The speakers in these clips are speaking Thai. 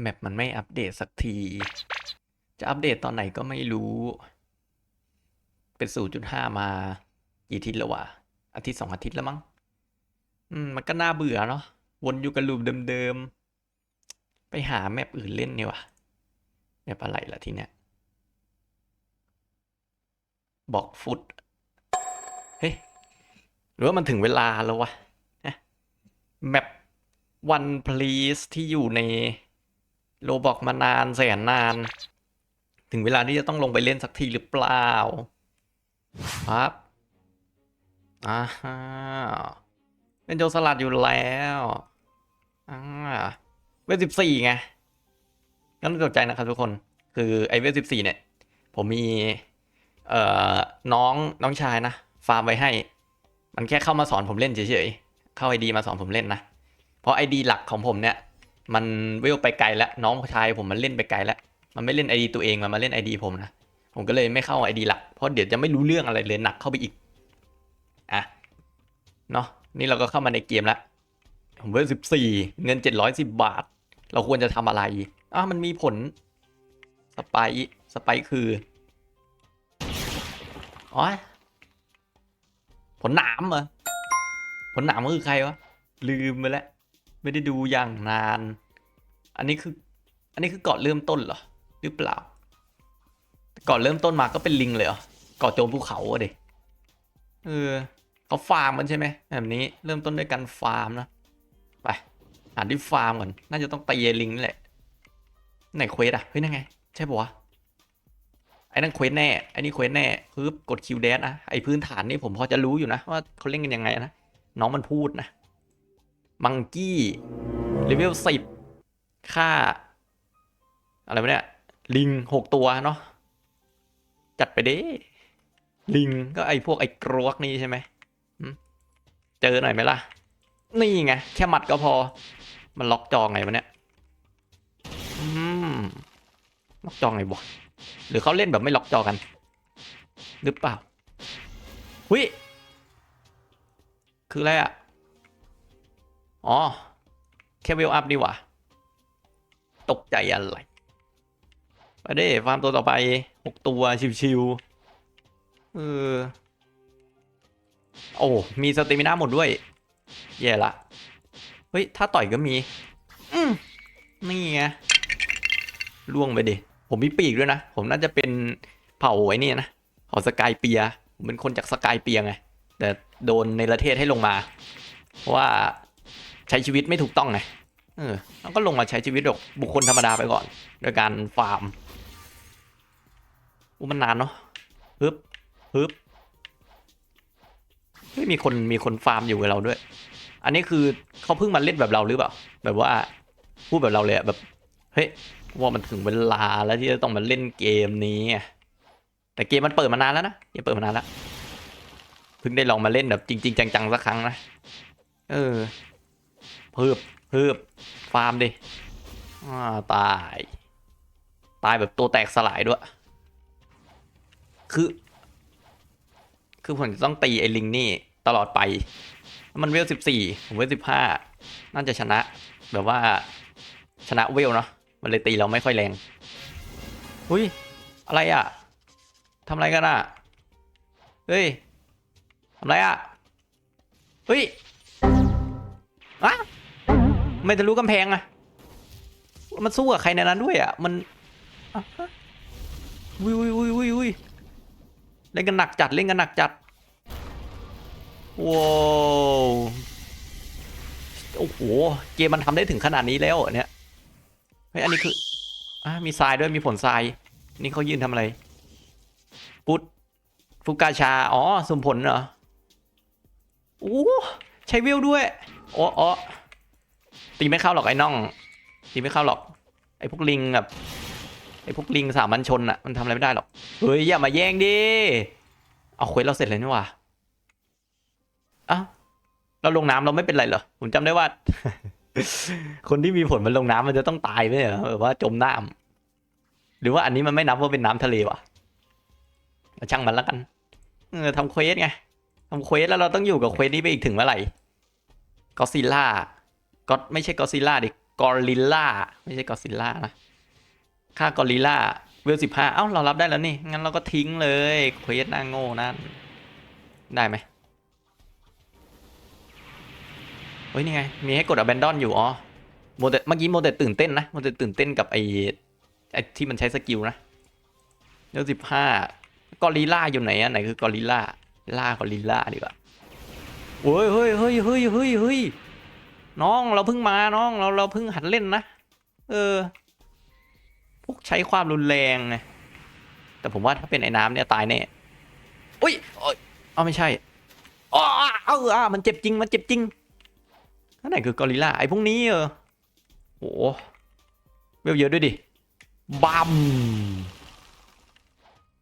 แมปมันไม่อัปเดตสักที จะอัปเดตตอนไหนก็ไม่รู้ เป็นศูนย์จุดห้ามากี่ทิตแล้ววะ อาทิตย์สองอาทิตย์แล้วมั้ง อืม มันก็น่าเบื่อเนาะ วนอยู่กับลูปเดิมๆ ไปหาแมปอื่นเล่นเนี่ยวะแมปอะไรล่ะทีเนี้ยบอกฟุต เฮ้ย หรือว่ามันถึงเวลาแล้ววะนะแมปวันพลีสที่อยู่ใน โลบอกมานานแสนนาน ถึงเวลาที่จะต้องลงไปเล่นสักทีหรือเปล่าครับอ่าฮะเป็นโจรสลัดอยู่แล้วอ่าเวทสิบสี่ไงงั้นตกใจนะครับทุกคน คือไอเวทสิบสี่เนี่ย ผมมี เอ่อ น้องน้องชายนะ ฟาร์มไว้ให้ มันแค่เข้ามาสอนผมเล่นเฉยๆ เข้าไอดีมาสอนผมเล่นนะ เพราะไอดีหลักของผมเนี่ย มันเวลไปไกลแล้วน้องชายผมมันเล่นไปไกลแล้วมันไม่เล่นไอดีตัวเองมันมาเล่นไอดีผมนะผมก็เลยไม่เข้าไอดีหลักเพราะเดี๋ยวจะไม่รู้เรื่องอะไรเลยหนักเข้าไปอีกอะเนาะนี่เราก็เข้ามาในเกมแล้วผมเวลสิบสี่เงินเจ็ดร้อยสิบบาท เราควรจะทำอะไรอ้ามันมีผลสไปสไปคืออ๋อผลหนามเหรอผลหนามคือใครวะลืมไปแล้ว ไม่ได้ดูอย่างนาน อันนี้คือ อันนี้คือเกาะเริ่มต้นเหรอ หรือเปล่า ก่อนเริ่มต้นมาก็เป็นลิงเลยเหรอกาะโจมภูเขาอะดิเออเขาฟาร์มกันใช่ไหมแบบนี้เริ่มต้นด้วยการฟาร์มนะ ไปหาที่ฟาร์มก่อน น่าจะต้องตีลิงนี่แหละ ไหนเควสอะเฮ้ยนั่นไง ใช่ปะวะไอ้นั่นเควสแน่ไอ้นี่เควสแน่ปึ๊บกดคิวแดนนะไอ้พื้นฐานนี่ผมพอจะรู้อยู่นะว่าเขาเล่นกันยังไงนะน้องมันพูดนะ มังกี้เลเวลสิบค่า อะไรวะเนี่ย ลิงหกตัวเนาะจัดไปเด้ลิงก็ไอ้พวกไอ้กรวกนี่ใช่ไหมเจอหน่อยไหมล่ะ นี่ไง แค่หมัดก็พอ มันล็อกจองไงวะเนี่ยมล็อกจองไงวะหรือเขาเล่นแบบไม่ล็อกจอกัน หรือเปล่า หุยคืออะไรอะ อ๋อ แค่เวลอัพนี่หว่า ตกใจอะไรไปเด้ฟาร์มตัวต่อไปหกตัว ชิวๆเออ โอ้ มีสเตมิน่าหมดด้วย แย่ละ เฮ้ย ถ้าต่อยก็มี อืมนี่ไงล่วงไปดิ ผมมีปีกด้วยนะ ผมน่าจะเป็นเผ่าไอ้นี่นะเผ่าสกายเปีย ผมเป็นคนจากสกายเปียไง แต่โดนในประเทศให้ลงมา เพราะว่า ใช้ชีวิตไม่ถูกต้องไงเออแล้วก็ลงมาใช้ชีวิตแบบบุคคลธรรมดาไปก่อน โดยการฟาร์มอู้มันนานเนาะฮึบฮึบเฮ้ยมีคนมีคนฟาร์มอยู่กับเราด้วย อันนี้คือเขาเพิ่งมาเล่นแบบเราหรือเปล่า แบบว่าพูดแบบเราเลยอะแบบเฮ้ยว่ามันถึงเวลาแล้วที่จะต้องมาเล่นเกมนี้แต่เกมมันเปิดมานานแล้วนะเกมเปิดมานานแล้วเพิ่งได้ลองมาเล่นแบบจริง ๆ จังๆสักครั้งนะเออ เพิ่มเพิ่มฟาร์มดิาตาย ตายแบบตัวแตกสลายด้วย คือ คือผมจะต้องตีไอ้ลิงนี่ตลอดไป มันเวลสิบสี่ผมเวลสิบห้าน่าจะชนะ แบบว่าชนะเวลเนาะ มันเลยตีเราไม่ค่อยแรงอุ้ย อะไรอะทำอะไรกันอะ เฮ้ยทำอะไรอะ เฮ้ยอะ ไม่ทะลุกำแพงอะมันสู้กับใครในนั้นด้วยอะมันอะฮะวิววิววิววิวเล่นกันหนักจัดเล่นกันหนักจัดว้าวโอ้โหเกมมันทำได้ถึงขนาดนี้แล้วเนี่ยเฮ้ยอันนี้คืออะมีทรายด้วยมีผลทรายนี่เขายืนทำอะไรปุ๊ดฟุกาชา อ๋อสมผลเหรอโอ้ใช้วิวด้วยอ๋ออ๋อ ตีไม่เข้าหรอกไอ้น้อง ตีไม่เข้าหรอก ไอ้พวกลิงแบบไอ้พวกลิงสามัญชนอะมันทำอะไรไม่ได้หรอก เฮ้ยอย่ามาแย่งดิ เอาเควสเราเสร็จเลยนี่หว่าอ้าวเราลงน้ำเราไม่เป็นไรเหรอ ผมจำได้ว่า คนที่มีผลมันลงน้ำมันจะต้องตายไหมเหรอแบบว่าจมน้ำหรือว่าอันนี้มันไม่นับว่าเป็นน้ำทะเลวะเอาช่างมันแล้วกัน เออทำเควสไงทำเควสแล้วเราต้องอยู่กับเควสนี้ไปอีกถึงเมื่อไหร่ก็ซิล่า ก็ไม่ใช่ก็ซิล่าดิกอริลล่าไม่ใช่กอซิล่านะค่ากอริลล่าเวลสิบห้าเอ้าเรารับได้แล้วนี่ งั้นเราก็ทิ้งเลยเควสหน้าโง่นั่น ได้ไหมเฮ้ยนี่ไง มีให้กด abandon อยู่อ๋อโมเดเมื่อกี้โมเดตื่นเต้นนะโมเดตื่นเต้นกับไอ้ไอ้ที่มันใช้สกิลนะเวลสิบห้ากอริลล่าอยู่ไหนอะไหนคือกอริลล่าล่ากอริลล่าดีกว่าเฮ้ยเฮ้ยเฮ้ยเฮ้ยเฮ้ย น้องเราเพิ่งมาน้องเราเราเพิ่งหัดเล่นนะเออ พวกใช้ความรุนแรงไงแต่ผมว่าถ้าเป็นไอ้น้ำเนี่ยตายแน่อุ้ยโอ้ยเอาไม่ใช่อ๋อเอออะมันเจ็บจริง มันเจ็บจริงนั่นไหนคือกอริลลาไอ้พวกนี้เออโหเวลเยอะด้วยดิบัม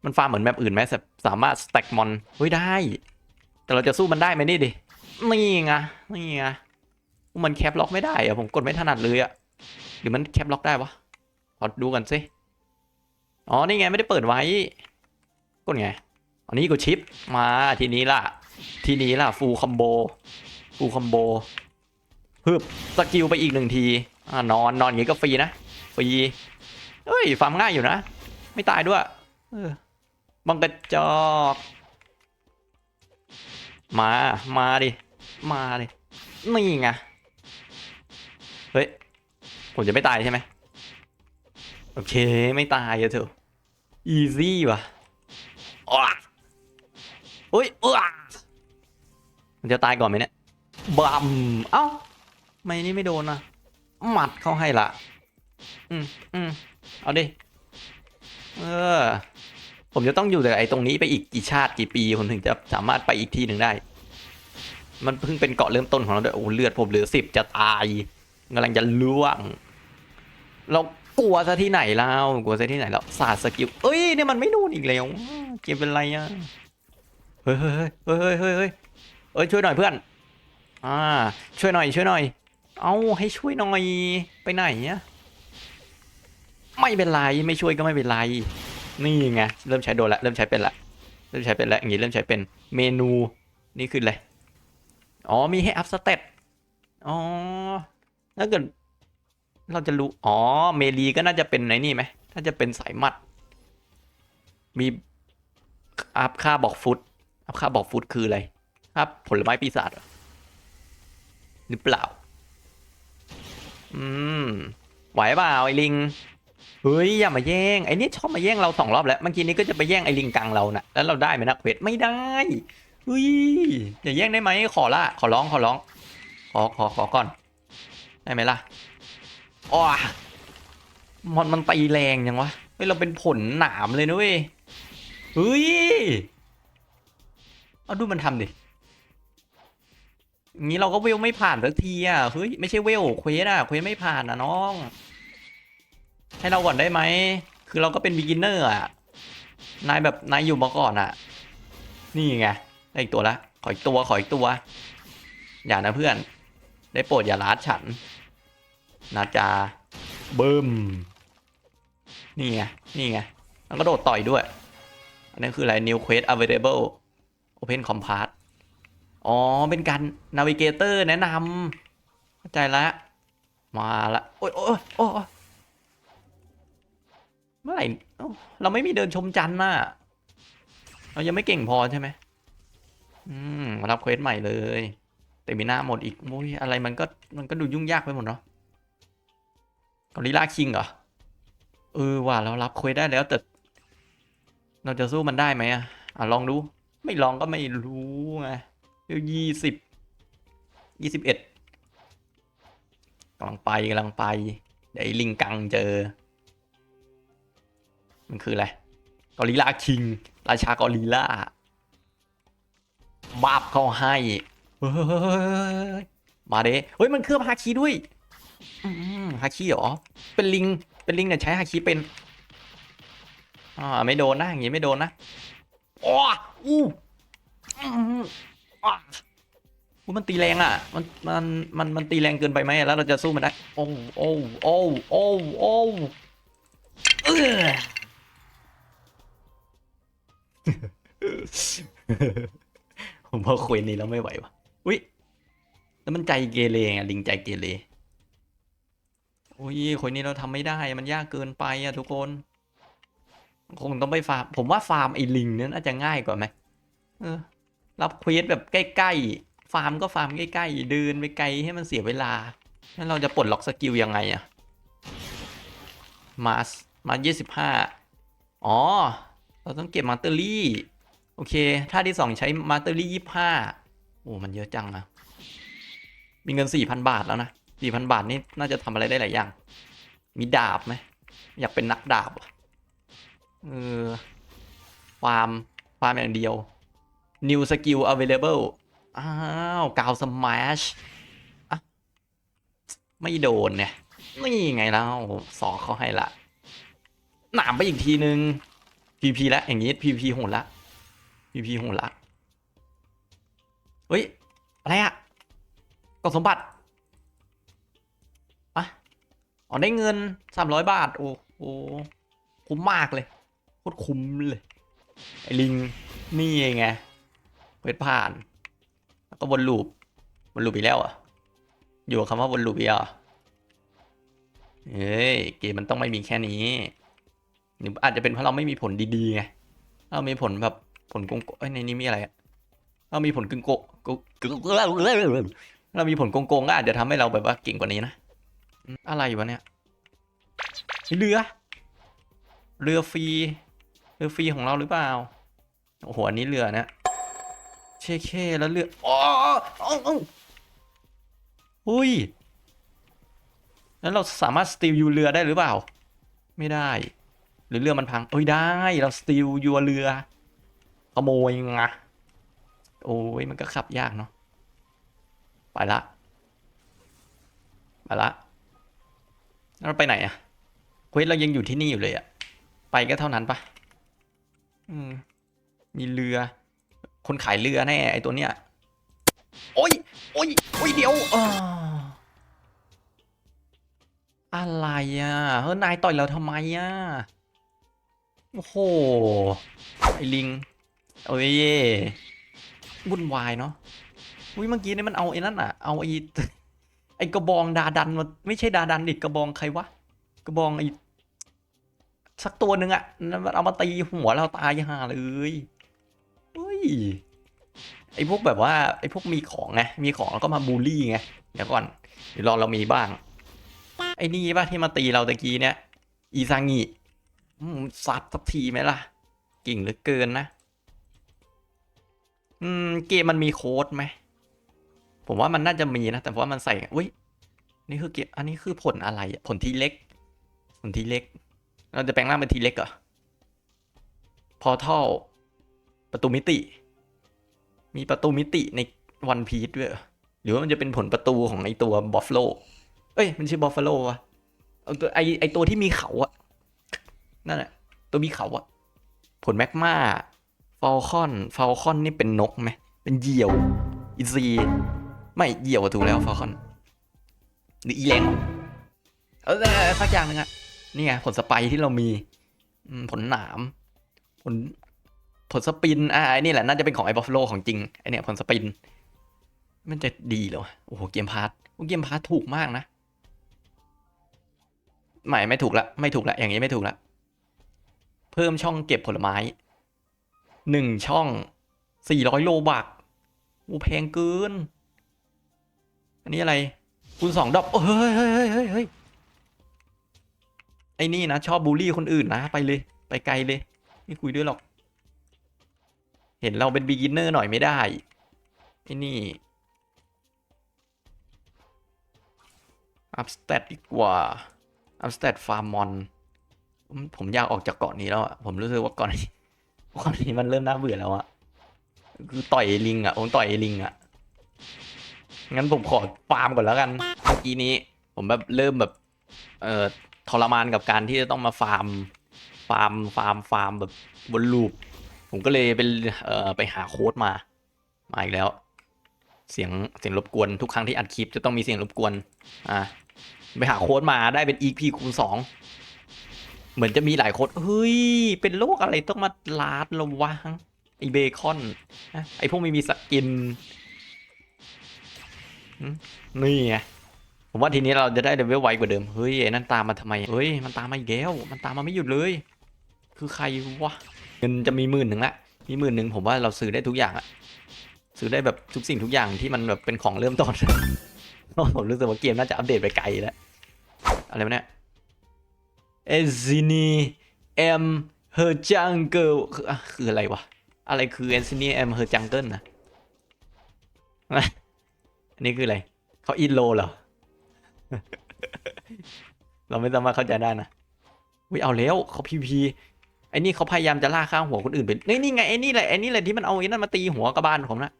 มันฟาร์มเหมือนแมปอื่นไหมสามารถสแต็กมอนเฮ้ยได้ แต่เราจะสู้มันได้ไหมนี่ดินี่ไงนี่ไง มันแคปล็อกไม่ได้อะผมกดไม่ถนัดเลยอะหรือมันแคปล็อกได้วะขอดูกันสิอ๋อนี่ไงไม่ได้เปิดไว้กดไงอันนี้กูชิปมาทีนี้ล่ะ ทีนี้ล่ะฟูลคอมโบฟูลคอมโบฮึบสกิลไปอีกหนึ่งทีอนอนนอนอย่างงี้ก็ฟรีนะฟรีเฮ้ยฟาร์มง่ายอยู่นะ ไม่ตายด้วยเออบังกระจอกมา มาดิ มาดิ นี่ไง เฮ้ย ผมจะไม่ตายใช่ไหมโอเค ไม่ตายอะเถอะอีซี่ว่ะอ้าอุ้ยอ้ามันจะตายก่อนไหมเนี่ยบัมเอ้าไม่นี่ไม่โดนนะหมัดเข้าให้ละอืมอืมเอาดิ เออ ผมจะต้องอยู่แต่ไอ้ตรงนี้ไปอีกกี่ชาติกี่ปีผมถึงจะสามารถไปอีกที่หนึ่งได้ มันเพิ่งเป็นเกาะเริ่มต้นของเราด้วยโอ้เลือดผมเหลือสิบจะตาย กำลังจะล่วง เรากลัวซะที่ไหนแล้วกลัวซะที่ไหนแล้วศาสตร์สกิลเอ้ยเนี่ยมันไม่นู่นอีกแล้วเกมเป็นไรอะเฮ้ยเฮ้ยเฮ้ยเฮ้ยเฮ้ยเฮ้ยเอ้ยช่วยหน่อยเพื่อน อ่า ช่วยหน่อยช่วยหน่อย เอาให้ช่วยหน่อยไปไหนเนี่ยไม่เป็นไรไม่ช่วยก็ไม่เป็นไรนี่ไงเริ่มใช้โดนละเริ่มใช้เป็นละเริ่มใช้เป็นละอย่างนี้เริ่มใช้เป็นเมนูนี่คืออะไรอ๋อมีให้อัพสเตตอ๋อ ถ้าเกิดเราจะรู้อ๋อเมลีก็น่าจะเป็นไหนนี่ไหมถ้าจะเป็นสายมัด มีอัพค่าบอกฟุตอัพค่าบอกฟุตคืออะไรครับผลไม้ปีศาจหรอหรือเปล่า อืมไหวเปล่าไอ้ลิงเฮ้ยอย่ามาแย่งไอ้นี่ชอบมาแย่งเราสองรอบแล้วเมื่อกี้นี้ก็จะไปแย่งไอ้ลิงกังเรานะ่ะแล้วเราได้ไหมนะเควสไม่ได้เฮ้ยอย่าแย่งได้ไหมขอละขอร้องขอร้องขอขอขอก่อน ได้ไหมล่ะอ้อมันมันตีแรงยังวะ เฮ้ย เราเป็นผลหนามเลยนะเว้ย เฮ้ย เอาดูมันทำดิอย่างนี้เราก็เวลไม่ผ่านสักทีอะ เฮ้ย ไม่ใช่เวลเควสอะ เควสไม่ผ่านอะน้อง ให้เราก่อนได้ไหม คือเราก็เป็นบิ๊กินเนอร์อะ นายแบบนายอยู่มาก่อนอะ นี่ไง ได้อีกตัวละ ขออีกตัว ขออีกตัว อย่านะเพื่อน ได้โปรดอย่าล้าฉัน นาจาบึมนี่ไง นี่ไงแล้วก็โดดต่อยด้วย อันนี้คืออะไร new quest available open compass อ๋อ เป็นการ navigator แนะนำเข้าใจละ มาละ โอ้ยโอ้ยโอ้ยเมื่อไหร่ เราไม่มีเดินชมจันทร์น่ะ เรายังไม่เก่งพอใช่ไหม อืม รับเควสใหม่เลย แต่มีหน้าหมดอีกโอ้ยอะไรมันก็ มันก็ดูยุ่งยากไปหมดเนาะ กอริลลาคิงเหรอ เออว่าเรารับควสได้แล้วแต่ เราจะสู้มันได้ไหมอะลองดู ไม่ลองก็ไม่รู้ไงเยี่สิบยี่สิบเอ็ดกำลังไปกำลังไป เดี๋ยวลิงกังเจอ มันคืออะไรกอริลลาคิง ราชากอริลลาบาบเขาให้ มาเด้เฮ้ย มันเคลือบฮาคิด้วยอื มฮาคิเหรอ เป็นลิง เป็นลิงเนี่ยใช้ฮาคิเป็นอ่าไม่โดนนะอย่างงี้ไม่โดนนะอ้ออู้อืมอ้าอุ๊ยมันตีแรงอะ มัน มัน มัน มันตีแรงเกินไปไหมแล้วเราจะสู้มันได้ โอ้โอ้โอ้โอ้โอ้เออผมพอคุยนี้แล้วไม่ไหววะอุ้ยแล้วมันใจเกเรไงลิงใจเกเร โอ้ยคนนี้เราทำไม่ได้มันยากเกินไปอะทุกคน คงต้องไปฟาร์มผมว่าฟาร์มไอ้ลิงเนี่ยน่าจะง่ายกว่าไหมเออรับเควสแบบใกล้ๆ ฟาร์มก็ฟาร์มใกล้ๆ เดินไปไกลให้มันเสียเวลาแล้วเราจะปลดล็อกสกิลยังไงอะมาสมายี่สิบห้าอ๋อ เราต้องเก็บมาสเตอรี่ โอเคท่าที่สองใช้มาสเตอรี่ยี่ห้าโอ้ มันเยอะจังนะมีเงินสี่พันบาทแล้วนะ สี่พันบาทนี่น่าจะทำอะไรได้หลายอย่าง มีดาบไหมอยากเป็นนักดาบอะเออฟาร์มฟามอย่างเดียว new skill available อ้าวกาวสมาชอะไม่โดนเนี่ยนี่ไงแล้วสองเขาให้ละหนามไปอีกทีนึง PP แล้วอย่างงี้ PP โหดละ PP โหดละเฮ้ย อะไรอะกล่องสมบัติ อ๋อได้เงินสามร้อยบาท โอ้โหคุ้มมากเลยโคตรคุ้มเลยไอ้ลิงนี่ไงเวทผ่าน แล้วก็วนลูปวนลูปอีกแล้วอะอยู่คำว่าวนลูปอีกอะเฮ้ยเกมมันต้องไม่มีแค่นี้หรืออาจจะเป็นเพราะเราไม่มีผลดีๆไงเรามีผลแบบผลกงโกเอ้ในนี้มีอะไรเรามีผลกึ่งโกกึ่งเรามีผลโกงก็อาจจะทำให้เราแบบว่าเก่งกว่านี้นะ อืมอะไรวะเนี่ย เรือ เรือฟรี เรือฟรีของเราหรือเปล่า โอ้โห อันนี้เรือนะ เช่เช่แล้วเรืออ๋ออ๋ออุ้ย แล้วเราสามารถสตีลยูเรือได้หรือเปล่า ไม่ได้ หรือเรือมันพังเอ้ยได้ เราสตีลยูเรือ ขโมยไงโอ้ยมันก็ขับยากเนาะ ไปละ ไปละ แล้วเราไปไหนอะเควสเรายังอยู่ที่นี่อยู่เลยอะไปก็เท่านั้นปะอืม มีเรือ คนขายเรือแน่ไอตัวเนี้ย โอ้ย โอ้ย โอ้ยเดี๋ยวอาอะไรอะ เฮ้ยนายต่อยเราทำไมอะ โอ้โห ไอลิง โอ้ยวุ่นวายเนาะอุ้ยเมื่อกี้นี่มันเอาไอ้นั่นอะ เอาไอ้ ไอ้กระบองดาดันมาไม่ใช่ดาดันดิกระบองใครวะกระบองไอ้สักตัวหนึ่งอะนำมันเอามาตีหัวเราตายห่าเลยเฮ้ยไอ้พวกแบบว่าไอ้พวกมีของไงมีของแล้วก็มาบูลลี่ไงเดี๋ยวก่อนเดี๋ยวรอเรามีบ้าง ไอ้นี่ป่ะที่มาตีเราตะกี้เนี่ย อีซางิอืมซัดสักทีไหมล่ะกิ่งเหลือเกินนะ อืม เกมมันมีโค้ดไหม ผมว่ามันน่าจะมีนะ แต่ว่ามันใส่อุ้ยนี่คือเกอันนี้คือผลอะไรผลทีเล็ก ผลทีเล็ก เราจะแปลงร่างเป็นทีเล็กเหรอพอทัลประตูมิติ มีประตูมิติในวันพีซด้วยเหรอหรือว่ามันจะเป็นผลประตูของไอตัวบอฟฟ l o เอ้ย มันชื่อบอฟฟ l o วะเอาตัวไอไอตัวที่มีเขาอะนั่นแหละตัวมีเขาอะผลแมกมาฟอลคอนฟอลคอนนี่เป็นนกไหมเป็นเหยี่ยวอีซี ไม่เหยี่ยวอะถูกแล้วฟอลคอนหรืออีแรงเออสักอย่างหนึงอะนี่ไงผลสไปที่เรามีผลหนาม ผลผลสปินอ่าไอ้นี่แหละน่าจะเป็นของไอ้บัฟฟ l o ของจริงไอ้เนี่ยผลสปิน มันจะดีเหรอวะโอ้โหเกมพาร์ทเกมพาร์ทถูกมากนะไม่ไม่ถูกละไม่ถูกละอย่างนี้ไม่ถูกละเพิ่มช่องเก็บผลไม้หนึ่งช่องสี่ร้อยโลบักโอ้แพงเกิน อันนี้อะไรคูณสองดอกเฮ้ยเฮ้ยเฮ้ยเฮ้ยเฮ้ยไอ้นี่นะชอบบูลลี่คนอื่นนะไปเลย ไปไกลเลยไม่คุยด้วยหรอก เห็นเราเป็น b ิ g ิ n เนอร์หน่อยไม่ได้ไอ้นี่อัพสเตตดีกว่าอัพสเตตฟาร์มอนผมอยากออกจากเกาะนี้แล้วอะผมรู้สึกว่าเกาะนี้เกาะนี้มันเริ่มน่าเบื่อแล้วอะคือต่อยลิงอะผมต่อยลิงอะ งั้นผมขอฟาร์มก่อนแล้วกัน เมื่อกี้นี้ผมแบบเริ่มแบบเอ่อทรมานกับการที่จะต้องมาฟาร์ม ฟาร์ม ฟาร์ม ฟาร์มแบบวนลูป ผมก็เลยเป็นเอ่อไปหาโค้ดมา มาอีกแล้ว เสียงเสียงรบกวนทุกครั้งที่อัดคลิปจะต้องมีเสียงรบกวน อ่าไปหาโค้ดมาได้เป็น EP คูณสองเหมือนจะมีหลายโค้ดเฮ้ย เป็นโรคอะไรต้องมาลาดระวังไอเบคอนไอพวกไม่มีสกิน นี่ไงผมว่าทีนี้เราจะได้เลเวลไวกว่าเดิมเฮ้ยไอ้นั่นตามมาทำไมเฮ้ยมันตามมาอีกแล้วมันตามมาไม่หยุดเลย คือใครวะเงินจะมีหมื่นหนึ่งละมีหมื่นหนึ่งผมว่าเราซื้อได้ทุกอย่างอะซื้อได้แบบทุกสิ่งทุกอย่างที่มันแบบเป็นของเริ่มต้นผมรู้สึกว่าเกมน่าจะอัปเดตไปไกลแล้วอะไรวะเนี่ยเอซินีเอ็มเฮอร์จังเกิลคืออะคืออะไรวะอะไรคือเอซินีเอ็มเฮอร์จังเกิลนะ อันนี้คืออะไรเขาอินโลเหรอ เราไม่สามารถเข้าใจได้นะวิเอาแล้วเขาพีพีไอ้นี่เขาพยายามจะล่าข้างหัวคนอื่นไปนี่นี่ไงไอ้นี่แหละไอ้นี่แหละที่มันเอาไอ้นั่นมาตีหัวกระบาลผมนะ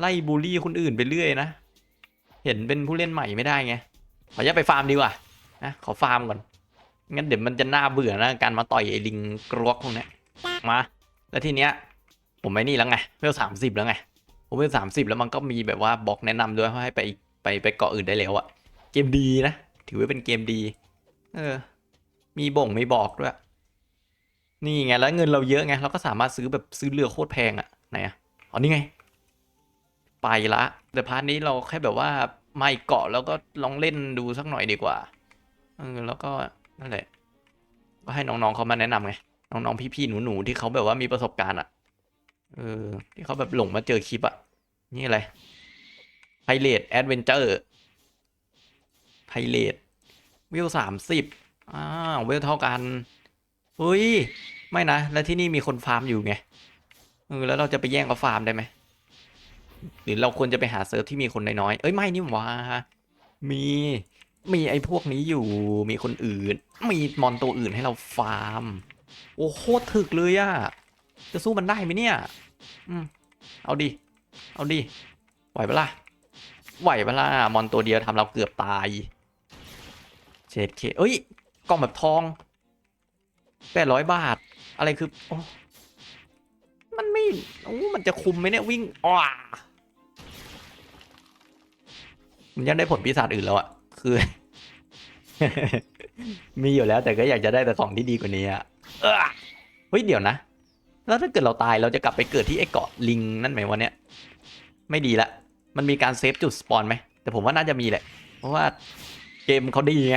ไล่บูลลี่คนอื่นไปเรื่อยนะเห็นเป็นผู้เล่นใหม่ไม่ได้ไงขออนุญาตไปฟาร์มดีกว่านะขอฟาร์มก่อนงั้นเดี๋ยวมันจะน่าเบื่อนะการมาต่อยไอ้ลิงกรวกพวกนี้มา แล้วทีเนี้ย ผมไม่นี่แล้วไงเวลสามสิบแล้วไง ผมเวลสามสิบแล้วมันก็มีแบบว่าบล็อกแนะนำด้วยว่าให้ไปไปไปเกาะอื่นได้แล้วอะเกมดีนะ ถือว่าเป็นเกมดี เออ มีบ่งไม่บอกด้วย นี่ไงแล้วเงินเราเยอะไงเราก็สามารถซื้อแบบซื้อเรือโคตรแพงอะไหนอะอ๋อนี่ไง ไปละ แต่พาร์ทนี้เราแค่แบบว่าไม่เกาะแล้วก็ลองเล่นดูสักหน่อยดีกว่าเออแล้วก็นั่นแหละก็ให้น้องๆเขามาแนะนำไงน้องๆพี่ๆหนูๆที่เขาแบบว่ามีประสบการณ์อะ เออที่เขาแบบหลงมาเจอคลิปอะนี่อะไรไพเรตแอดเวนเจอร์ไพเรตวิวสามสิบอ้าวเวลเท่ากันเฮ้ย ไม่นะ แล้วที่นี่มีคนฟาร์มอยู่ไงเออแล้วเราจะไปแย่งเขาฟาร์มได้ไหมหรือเราควรจะไปหาเซิร์ฟที่มีคนน้อยๆเอ้ยไม่นี่หว่ามีมีไอ้พวกนี้อยู่มีคนอื่น มีมอนตัวอื่นให้เราฟาร์ม โอ้โคตรถึกเลยอะ จะสู้มันได้ไหมเนี่ย อืม เอาดิเอาดิไหวปะล่ะ ไหวปะล่ะ มอนตัวเดียวทำเราเกือบตายเจ็ดเคเอ้ย กล่องแบบทองแปดร้อยบาท อะไรคือ โอ้ มันไม่ โอ้ มันจะคุมไหมเนี่ย วิ่งอ้ามันยังได้ผลปีศาจอื่นแล้วอะคือ มีอยู่แล้วแต่ก็อยากจะได้แต่ของที่ดีกว่านี้อะเฮ้ย เดี๋ยวนะ แล้วถ้าเกิดเราตายเราจะกลับไปเกิดที่ไอ้เกาะลิงนั่นไหมวันเนี้ยไม่ดีละ มันมีการเซฟจุดสปอนไหมแต่ผมว่าน่าจะมีแหละ เพราะว่าเกมเขาดีไง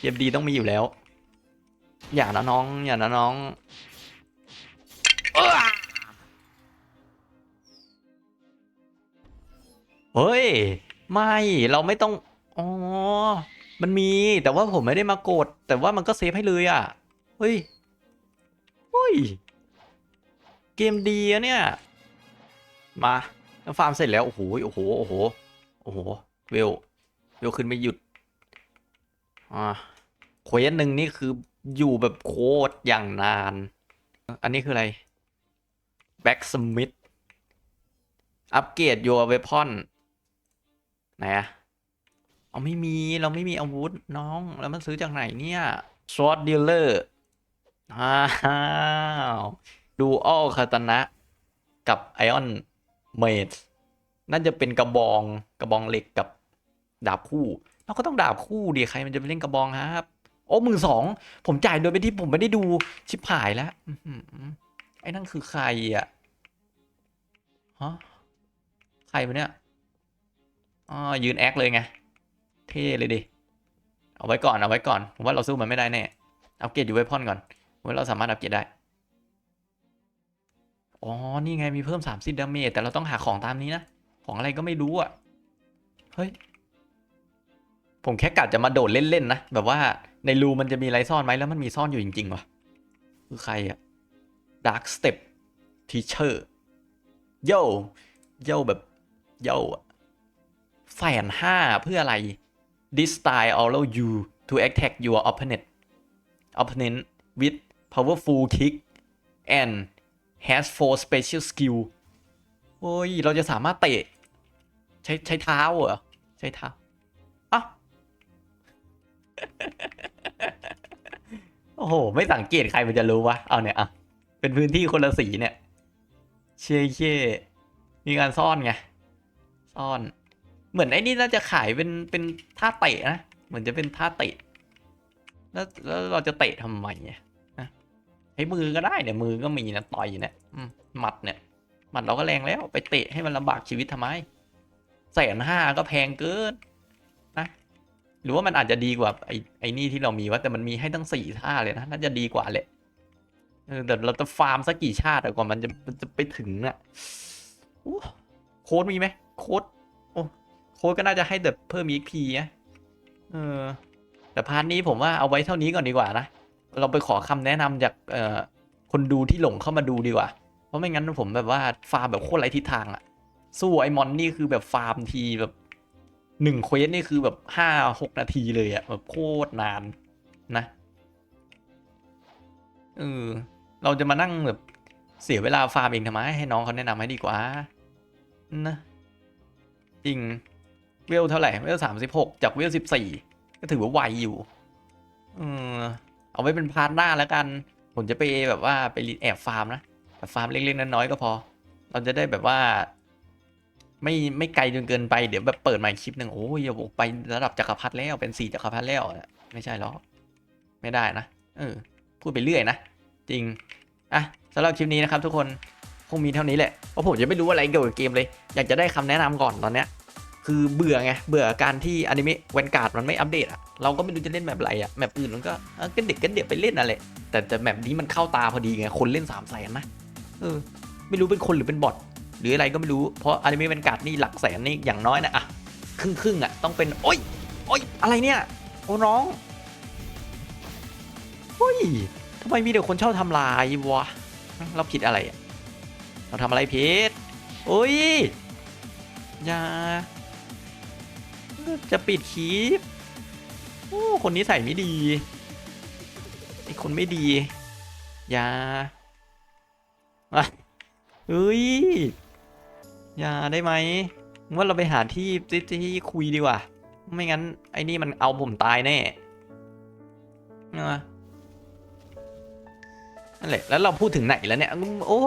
เกมดีต้องมีอยู่แล้ว อย่านะน้อง อย่านะน้องเฮ้ย ไม่เราไม่ต้อง อ๋อ มันมีแต่ว่าผมไม่ได้มากด แต่ว่ามันก็เซฟให้เลยอะ เฮ้ย เฮ้ย เกมดีอะเนี่ย มาแล้วฟาร์มเสร็จแล้ว โอ้โห โอ้โห โอ้โห โอ้โห เวล เวลขึ้นไม่หยุด อ่าเควสหนึ่งนี่คืออยู่แบบโคตรอย่างนาน อันนี้คืออะไร Backsmith อัปเกรด your weapon ไหนอะเอาไม่มีเราไม่มีอาวุธน้อง แล้วมันซื้อจากไหนเนี่ย Sword Dealer อ้าว ดูอัลคาตนะ กับไอออนเมดน่าจะเป็นกระบองกระบองเหล็กกับดาบคู่ เราก็ต้องดาบคู่ดีใครมันจะไปเล่นกระบองครับ โอ้มือสองผมจ่ายโดยไปที่ผมไม่ได้ดูชิบหายแล้วไอ้นั่นคือใครอะฮะใครวะเนี่ยอ๋อยืนแอคเลยไง เท่เลยดิเอาไว้ก่อนเอาไว้ก่อนผมว่าเราสู้มันไม่ได้แน่อัปเกรดอยู่ไว้พอนก่อนว่าเราสามารถอัปเกรดได้ อ๋อ นี่ไงมีเพิ่ม 30ดาเมจแต่เราต้องหาของตามนี้นะ ของอะไรก็ไม่รู้อะ เฮ้ย ผมแค่กะจะมาโดดเล่น ๆ นะ แบบว่าในรูมันจะมีอะไรซ่อนไหมแล้วมันมีซ่อนอยู่จริง ๆวะคือใครอะ Dark Step Teacher โย่โย่แบบโยอะแสนห้าเพื่ออะไร This style allow you to attack your opponent opponent with powerful kick and has four special skill โอ้ย เราจะสามารถเตะ ใช้ใช้เท้าเหรอ ใช้เท้าอ้าโอ้โห ไม่สังเกตใครมันจะรู้วะ เอาเนี่ยอะ เป็นพื้นที่คนละสีเนี่ย เช่เช่มีการซ่อนไง ซ่อน เหมือนไอ้นี่น่าจะขายเป็นเป็นท่าเตะนะ เหมือนจะเป็นท่าเตะ แล้วแล้วเราจะเตะทำไมเนี่ย ให้มือก็ได้เนี่ยมือก็มีนะต่อยเนี่ยหมัดเนี่ยหมัดเราก็แรงแล้วไปเตะให้มันลำบากชีวิตทำไมแสนห้าก็แพงเกินนะหรือว่ามันอาจจะดีกว่าไอ้ไอ้นี่ที่เรามีวะแต่มันมีให้ตั้งสี่ท่าเลยนะน่าจะดีกว่าแหละเออแต่เราจะฟาร์มสักกี่ชาติกว่ามันจะมันจะไปถึงอะโอ้โค้ดมีไหมโค้ดโอ้โค้ดก็น่าจะให้แบบเพิ่ม EXP นะเออแต่พาร์ทนี้ผมว่าเอาไว้เท่านี้ก่อนดีกว่านะ เราไปขอคำแนะนำจากเอ่อคนดูที่หลงเข้ามาดูดีกว่า เพราะไม่งั้นผมแบบว่าฟาร์มแบบโคตรไร้ทิศทางอะสู้ไอ้มอนนี่คือแบบฟาร์มทีแบบหนึ่งเควสนี่คือแบบห้าหกนาทีเลยอะแบบโคตรนานนะเออเราจะมานั่งแบบเสียเวลาฟาร์มเองทำไมให้น้องเขาแนะนำให้ดีกว่านะจริงเวลเท่าไหร่เวลสามสิบหกจากเวลสิบสี่ก็ถือว่าไวอยู่เออ เอาไว้เป็นพาร์ทหน้าแล้วกัน ผมจะไปแบบว่าไปแอบฟาร์มนะแต่ฟาร์มเล็กๆน้อยๆก็พอ เราจะได้แบบว่า ไม่ไม่ไกลจนเกินไปเดี๋ยวแบบเปิดใหม่คลิปหนึ่งโอ้ยอย่าบอกไประดับจักรพรรดิแล้วเป็นสี่จักรพรรดิแล้วไม่ใช่หรอกไม่ได้นะเออพูดไปเรื่อยนะจริงอะสำหรับคลิปนี้นะครับทุกคนคงมีเท่านี้แหละเพราะผมจะไม่รู้อะไรเกี่ยวกับเกมเลย อยากจะได้คำแนะนำก่อนตอนเนี้ย คือเบื่อไง เบื่อการที่อนิเมะแวนการ์ดมันไม่อัปเดตอะเราก็ไม่รู้จะเล่นแบบอะไรอะแมปอื่นมันก็เออก็เด็กก็เด็กไปเล่นอะไรแต่แต่แมปนี้มันเข้าตาพอดีไง คนเล่นสามแสนนะ เออ ไม่รู้เป็นคนหรือเป็นบอทหรืออะไรก็ไม่รู้ เพราะอนิเมะแวนการ์ดนี่หลักแสนนี่อย่างน้อยนะอะครึ่งครึ่งอะต้องเป็น โอ๊ยโอ๊ยอะไรเนี่ย โอ้น้องเฮ้ยทำไมมีแต่คนชอบทำลายวะ เราผิดอะไรอะเราทำอะไรผิดโอ้ยอย่า จะปิดคลิปโอ้คนนี้ใส่ไม่ดีไอคนไม่ดี อย่าอะเฮ้ย อย่าได้ไหมว่าเราไปหาที่ที่ที่คุยดีกว่า ไม่งั้น ไอ้นี่มันเอาผมตายแน่นะนั่นแหละ แล้วเราพูดถึงไหนแล้วเนี่ย โอ้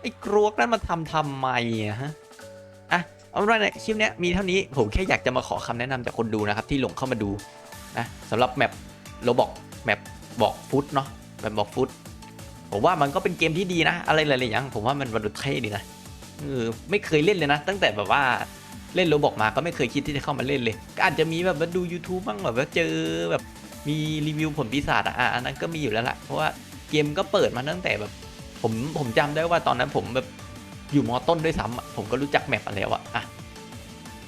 ไอ้กรวกนั้นมาทำทำไมอะฮะ อะ เอาเป็นว่าในคลิปนี้มีเท่านี้ผมแค่อยากจะมาขอคำแนะนำจากคนดูนะครับ ที่หลงเข้ามาดูนะสำหรับแมปโรบอกแมปบอกฟุตเนาะแมปบอกฟุตผมว่ามันก็เป็นเกมที่ดีนะ อะไรหลายๆอย่างผมว่ามันมันดูเท่ดีนะเออไม่เคยเล่นเลยนะ ตั้งแต่แบบว่าเล่นโรบอกมาก็ไม่เคยคิดที่จะเข้ามาเล่นเลย ก็อาจจะมีแบบมาดู YouTube บ้างแบบว่าเจอแบบมีรีวิวผลปีศาจอะอะอันนั้นก็มีอยู่แล้วละเพราะว่าเกมก็เปิดมาตั้งแต่แบบ ผมผมจำได้ว่าตอนนั้นผมแบบ อยู่มอต้นด้วยซ้ำผมก็รู้จักแมปมาแล้วอะอะ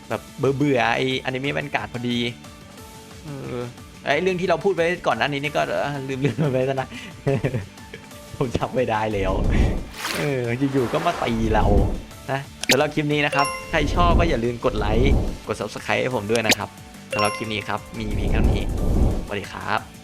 แบบเบื่อเบื่อไออนิเมะแวนการ์ดพอดีเออไอเรื่องที่เราพูดไปก่อนหน้านี้นี่ก็ลืมลืมไปแล้วนะผมจำไม่ได้แล้วเอออยู่ๆก็มาตีเรานะสำหรับคลิปนี้นะครับ ใครชอบก็อย่าลืมกดไลค์ กด subscribe ให้ผมด้วยนะครับสำหรับคลิปนี้ครับ มีเพียงเท่านี้สวัสดีครับ